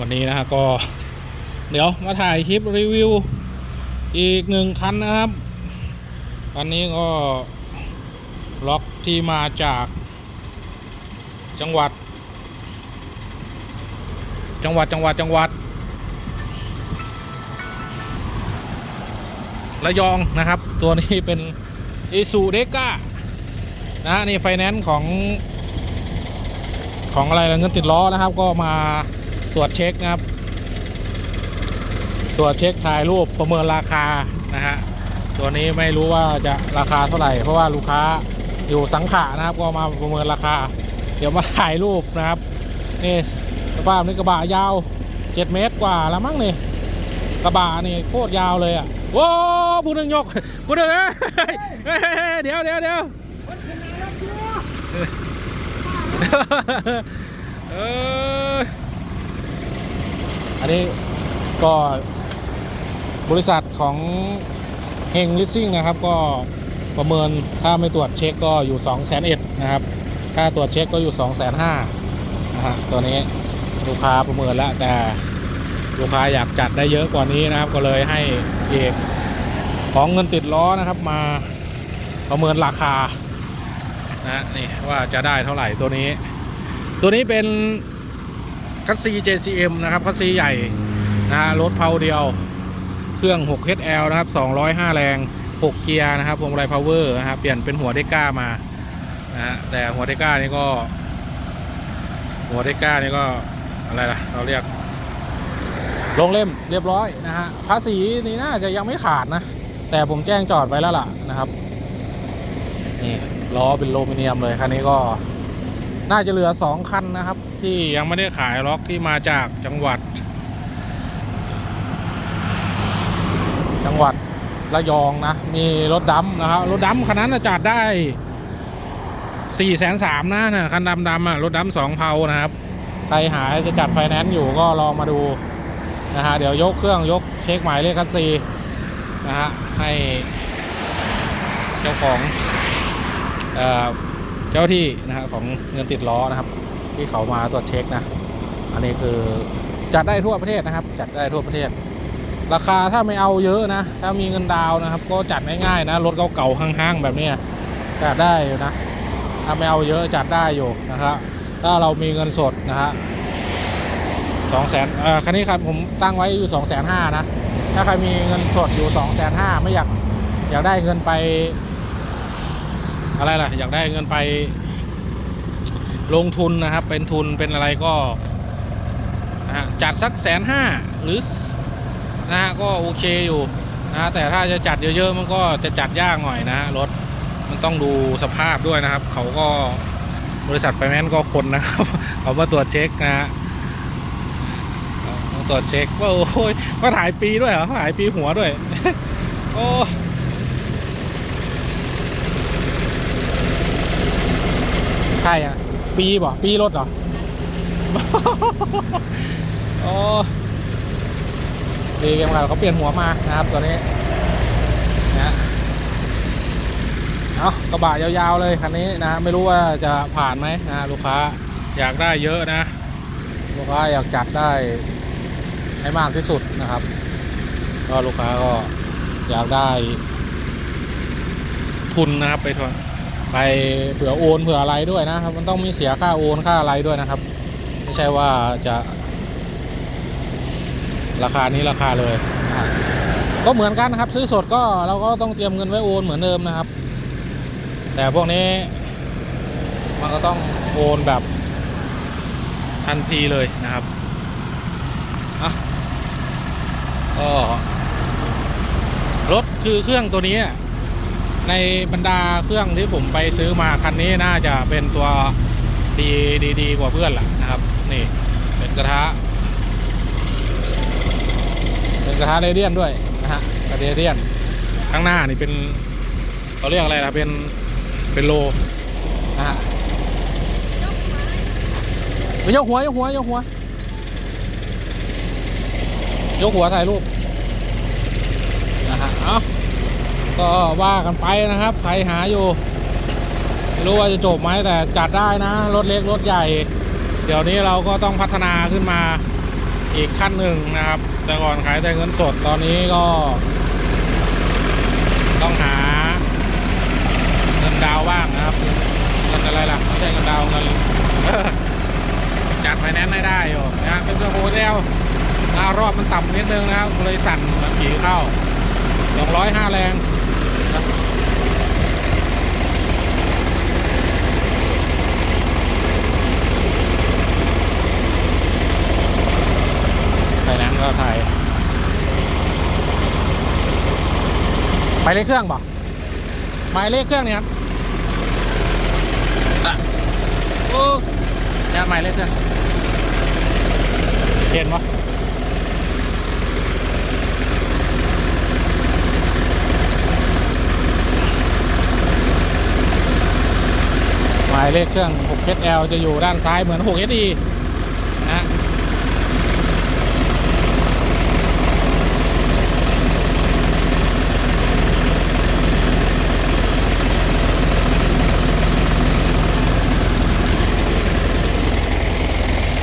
วันนี้นะฮะก็ เดี๋ยวมาถ่ายคลิปรีวิว อีกหนึ่งคันนะครับคันนี้ก็ล็อกที่มาจากจังหวัด จังหวัดจังหวัดจังหวัดระยองนะครับ ตัวนี้เป็นอิซูเดก้านะนี่ไฟแนนซ์ของของอะไรเงินติดล้อนะครับ ก็มา ตรวจเช็คนะครับ ตรวจเช็คถ่ายรูปประเมินราคานะฮะตัวนี้ไม่รู้ว่าจะราคาเท่าไหร่ เพราะว่าลูกค้าอยู่สังขะนะครับ ก็มาประเมินราคา เดี๋ยวมาถ่ายรูปนะครับนี่สภาพนี่กระบะยาว7เมตรกว่าแล้วมั้งนี่กระบะนี่โคตรยาวเลยอะโว้ผู้หนึ่งยกผู้หนึ่งเอ้ยเฮ้ยเฮ้ยเดี๋ยวเดี๋ยวเดี๋ยวเออ อันนี้ก็บริษัทของเฮงลิสซิ่งนะครับก็ประเมินถ้าไม่ตรวจเช็คก็อยู่2 0 0 0 0 0นะครับ ถ้าตรวจเช็คก็อยู่2 5 0 0 0นะฮะตัวนี้ลูกค้าประเมินแล้วแต่ลูกค้าอยากจัดได้เยอะกว่านี้นะครับ ก็เลยให้เอกของเงินติดล้อนะครับมาประเมินราคานะนี่ว่าจะได้เท่าไหร่ตัวนี้ ตัวนี้เป็น คัสซี JCM นะครับคัสซีใหญ่นะฮะรถเพาเดียว เครื่อง 6 HL นะครับ 205 แรง 6 เกียร์นะครับพวงมาลัยพาวเวอร์นะครับเปลี่ยนเป็นหัวเดก้ามานะฮะแต่หัวเดก้านี่ก็ หัวเดก้านี่ก็อะไรล่ะเราเรียกลงเล่มเรียบร้อยนะฮะภาษีนี่น่าจะยังไม่ขาดนะ แต่ผมแจ้งจอดไว้แล้วล่ะนะครับ นี่ล้อเป็นโลมิเนียมเลยคันนี้ก็ น่าจะเหลือ2คันนะครับ ที่ยังไม่ได้ขายล็อกที่มาจากจังหวัด จังหวัดระยองนะ มีรถดำนะครับรถดำคันนั้นน่ะจัดได้4ี่แสนสามนะนะคันดำดำอะรถดำสองเพานะครับ ใครหาจะจัดไฟแนนซ์อยู่ก็ลองมาดูนะฮะเดี๋ยวยกเครื่องยกเช็คหมายเลขคัสซีนะฮะให้เจ้าของเอ่อ เจ้าที่นะฮะของเงินติดล้อนะครับ ที่เขามาตรวจเช็คนะ อันนี้คือจัดได้ทั่วประเทศนะครับ จัดได้ทั่วประเทศ ราคาถ้าไม่เอาเยอะนะ ถ้ามีเงินดาวนะครับ ก็จัดง่ายๆนะรถเก่าๆห้างๆ แบบนี้จัดได้อยู่นะถ้าไม่เอาเยอะจัดได้อยู่นะครับถ้าเรามีเงินสดนะฮะสองแสนเอ่อคันนี้ครับผมตั้งไว้อยู่สองแสนห้านะ ถ้าใครมีเงินสดอยู่สองแสนห้าไม่อยากอยากได้เงินไป อะไรล่ะ อยากได้เงินไปลงทุนนะครับ เป็นทุนเป็นอะไรก็นะฮะจัดสักแสนห้าหรือนะฮะก็โอเคอยู่นะแต่ถ้าจะจัดเยอะๆมันก็จะจัดยากหน่อยนะรถมันต้องดูสภาพด้วยนะครับ เขาก็บริษัทไฟแนนซ์ก็คนนะครับเขามาตรวจเช็คนะฮะมาตรวจเช็คว่าโอ้ยมาถ่ายปีด้วยเหรอถ่ายปีหัวด้วย โอ้ ใช่อะ ปีบ่ปีรถเหรอโอ้ดีกันเราเขาเปลี่ยนหัวมานะครับตัวนี้นะเอากระบะยาวๆเลยคันนี้นะฮะไม่รู้ว่าจะผ่านไหมนะลูกค้าอยากได้เยอะนะลูกค้าอยากจัดได้ให้มากที่สุดนะครับ ก็ลูกค้าก็อยากได้ทุนนะครับไปทน ไปเผื่อโอนเผื่ออะไรด้วยนะครับ มันต้องมีเสียค่าโอนค่าอะไรด้วยนะครับ ไม่ใช่ว่าจะ ราคานี้ราคาเลย ก็เหมือนกันนะครับ ซื้อสดก็เราก็ต้องเตรียมเงินไว้โอนเหมือนเดิมนะครับ แต่พวกนี้มันก็ต้องโอนแบบทันทีเลยนะครับอะก็รถคือเครื่องตัวนี้ ในบรรดาเครื่องที่ผมไปซื้อมาคันนี้น่าจะเป็นตัวดีดีดีกว่าเพื่อนแหละนะครับ นี่เป็นกระทะ เป็นกระทะเรเดียนด้วยนะฮะกระเรเดียนข้างหน้านี่เป็นเขาเรียกอะไรนะเป็นเป็นโลนะฮะยกหัวยกหัวยกหัวยกหัวถ่ายรูปนะฮะเอา ก็ว่ากันไปนะครับ ใครหาอยู่ไม่รู้ว่าจะจบไหมแต่จัดได้นะ รถเล็กรถใหญ่ เดี๋ยวนี้เราก็ต้องพัฒนาขึ้นมาอีกขั้นหนึ่งนะครับ แต่ก่อนขายแต่เงินสดตอนนี้ก็ ต้องหาเงินดาวบ้างนะครับเงินอะไรล่ะไม่ใช่เงินดาวเงินจัดไฟแนนซ์ให้ได้อยู่นะเป็นเสื้อโฮเทลอารอบมันต่ำนิดนึงนะครับเลยสั่นแบบผีเข้า205แรงครับไฟแนนซ์ก็ไทย หมายเลขเครื่องบอกหมายเลขเครื่องเนี่ยครับโอ้เนี่ยหมายเลขเครื่องเห็นปะหมายเลขเครื่อง 6SL จะอยู่ด้านซ้ายเหมือน 6SE นะ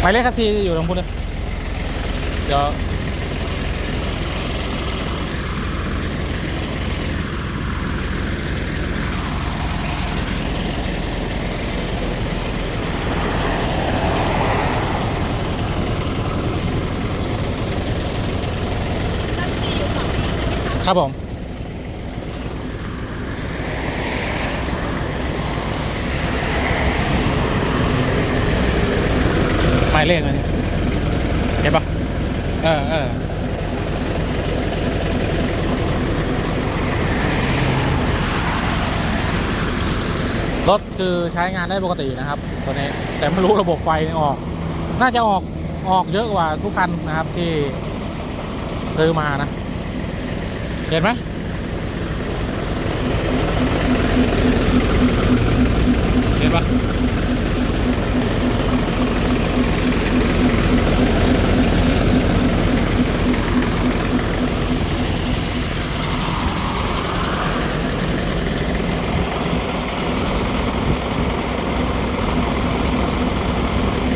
หมายเลขคัสซีจะอยู่ตรงพุ้นเลยเดี๋ยวครับผมายเลขอะไรเนี่ยเห็นปะเออเออรถคือใช้งานได้ปกตินะครับตัวนี้แต่ไม่รู้ระบบไฟออก น่าจะออกออกเยอะกว่าทุกคันนะครับที่ซื้อมานะ เห็นไหมเห็นปะ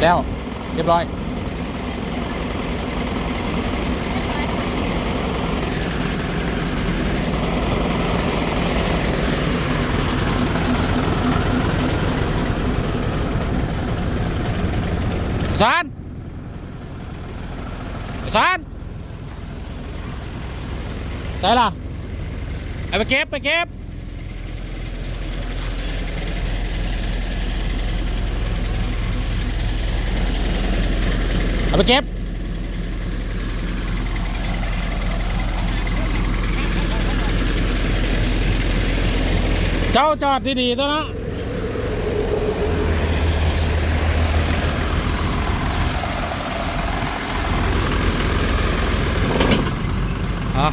แล้ว เรียบร้อยสารสารใส่ล่ะ เอาไปเก็บเจ้าจอดดีๆตัวนะอะ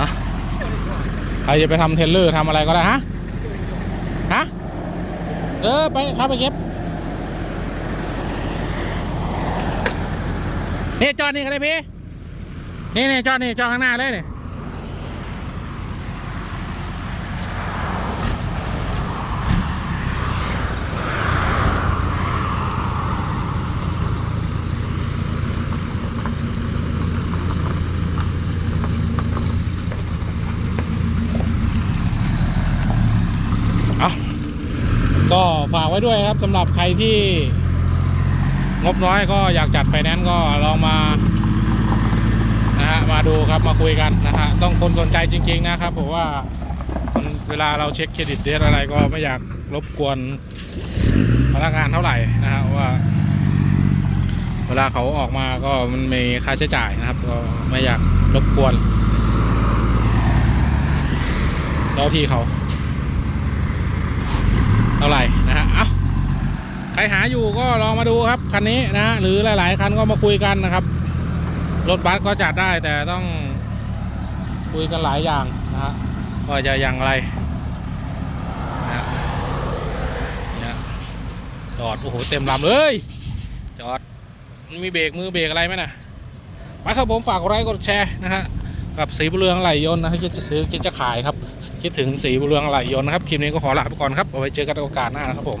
อะใครจะไปทำเทเลอร์ทำอะไรก็ได้ฮะ ฮะ เออ ไปครับไปเก็บ นี่จอดนี่กันเลยพี่ นี่นี่จอดนี่จอดข้างหน้าเลยนี่เอก็ฝากไว้ด้วยครับสำหรับใครที่ งบน้อยก็อยากจัดไฟแนนซ์ก็ลองมานะฮะมาดูครับมาคุยกันนะฮะต้องคนสนใจจริง ๆ นะครับผมว่าเวลาเราเช็คเครดิตเดทอะไรก็ไม่อยากรบกวนพนักงานเท่าไหร่นะฮะว่า เวลาเขาออกมาก็มันมีค่าใช้จ่ายนะครับ ก็ไม่อยากรบกวนเจ้าที่เขาเท่าไหร่นะฮะเอ้า ครหาอยู่ก็ลองมาดูครับคันนี้นะ หรือหลาย ๆ คันก็มาคุยกันนะครับ รถบัสก็จัดได้แต่ต้องคุยกันหลายอย่างนะฮะว่าจะอย่างไรนะฮะจอด โอ้โห เต็มลำเลย จอด มีเบรกมือเบรกอะไรไหมนะมาครับผมฝากไลค์กดแชร์นะฮะกับสีบุเรืองไหลยนนะคิดจะซื้อคิดจะขายครับ คิดถึงสีบุเรืองไหลยนนะครับคลิปนี้ก็ขอลาไปก่อนครับเอาไว้เจอกันโอกาสหน้านะครับผม